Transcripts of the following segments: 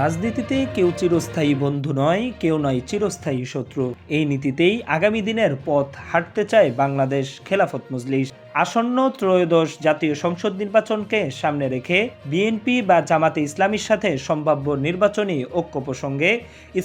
রাজনীতিতে কেউ চিরস্থায়ী বন্ধু নয়, কেউ নয় চিরস্থায়ী শত্রু। এই নীতিতেই আগামী দিনের পথ হাঁটতে চায় বাংলাদেশ খেলাফত মজলিস। আসন্ন ত্রয়োদশ জাতীয় সংসদ নির্বাচনকে সামনে রেখে বিএনপি বা জামাতে ইসলামীর সাথে সম্ভাব্য নির্বাচনী ঐক্য প্রসঙ্গে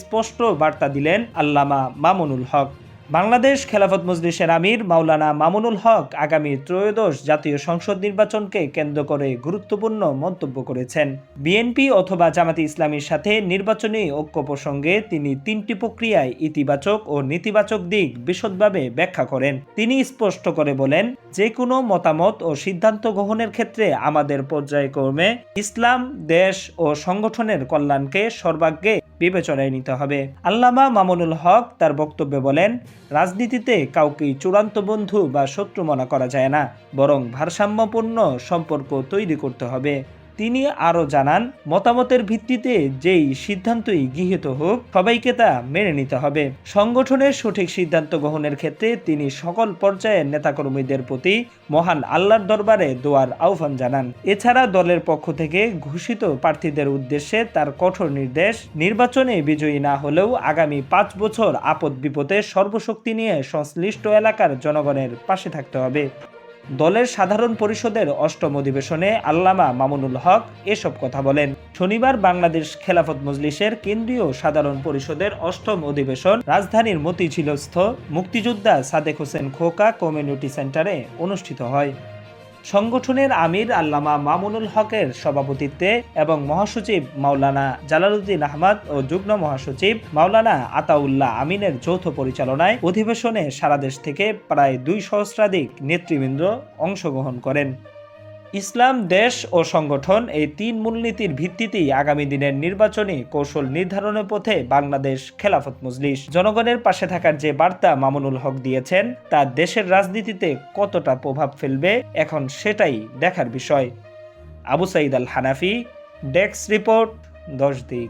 স্পষ্ট বার্তা দিলেন আল্লামা মামুনুল হক। বাংলাদেশ খেলাফত মজলিসের আমির মাওলানা মামুনুল হক আগামী ত্রয়োদশ জাতীয় সংসদ নির্বাচনকে কেন্দ্র করে গুরুত্বপূর্ণ মন্তব্য করেছেন। বিএনপি অথবা জামাতে ইসলামীর সাথে নির্বাচনী ঐক্য প্রসঙ্গে তিনি তিনটি প্রক্রিয়ায় ইতিবাচক ও নেতিবাচক দিক বিশদভাবে ব্যাখ্যা করেন। তিনি স্পষ্ট করে বলেন যে কোনো মতামত ও সিদ্ধান্ত গ্রহণের ক্ষেত্রে আমাদের পর্যায়ক্রমে ইসলাম, দেশ ও সংগঠনের কল্যাণকে সর্বাগ্রে বিবেচনায় নিতে হবে। আল্লামা মামুনুল হক তার বক্তব্য বলেন, রাজনীতিতে কাউকে চূড়ান্ত বন্ধু বা শত্রু মনে করা যায় না, বরং ভারসাম্যপূর্ণ সম্পর্ক তৈরি করতে হবে। তিনি আরও জানান, মতামতের ভিত্তিতে যেই সিদ্ধান্তই গৃহীত হোক, সবাইকে তা মেনে নিতে হবে। সংগঠনের সঠিক সিদ্ধান্ত গ্রহণের ক্ষেত্রে তিনি সকল পর্যায়ের নেতাকর্মীদের প্রতি মহান আল্লাহর দরবারে দোয়ার আহ্বান জানান। এছাড়া দলের পক্ষ থেকে ঘোষিত প্রার্থীদের উদ্দেশ্যে তার কঠোর নির্দেশ, নির্বাচনে বিজয়ী না হলেও আগামী পাঁচ বছর আপদ বিপদে সর্বশক্তি নিয়ে সংশ্লিষ্ট এলাকার জনগণের পাশে থাকতে হবে। দলের সাধারণ পরিষদের অষ্টম অধিবেশনে আল্লামা মামুনুল হক এসব কথা বলেন। শনিবার বাংলাদেশ খেলাফত মজলিসের কেন্দ্রীয় সাধারণ পরিষদের অষ্টম অধিবেশন রাজধানীর মতিঝিলস্থ মুক্তিযোদ্ধা সাদেক হোসেন খোকা কমিউনিটি সেন্টারে অনুষ্ঠিত হয়। সংগঠনের আমির আল্লামা মামুনুল হকের সভাপতিত্বে এবং মহাসচিব মাওলানা জালালউদ্দিন আহমদ ও যুগ্ম মহাসচিব মাওলানা আতাউল্লাহ আমিনের যৌথ পরিচালনায় অধিবেশনে সারা দেশ থেকে প্রায় দুই সহস্রাধিক নেতৃবৃন্দ অংশগ্রহণ করেন। ইসলাম, দেশ ও সংগঠন এই তিন মূলনীতির ভিত্তিতেই আগামী দিনের নির্বাচনী কৌশল নির্ধারণের পথে বাংলাদেশ খেলাফত মজলিস। জনগণের পাশে থাকার যে বার্তা মামুনুল হক দিয়েছেন, তা দেশের রাজনীতিতে কতটা প্রভাব ফেলবে, এখন সেটাই দেখার বিষয়। আবু সাইদ আল হানাফি ডেস্ক রিপোর্ট, দশ দিক।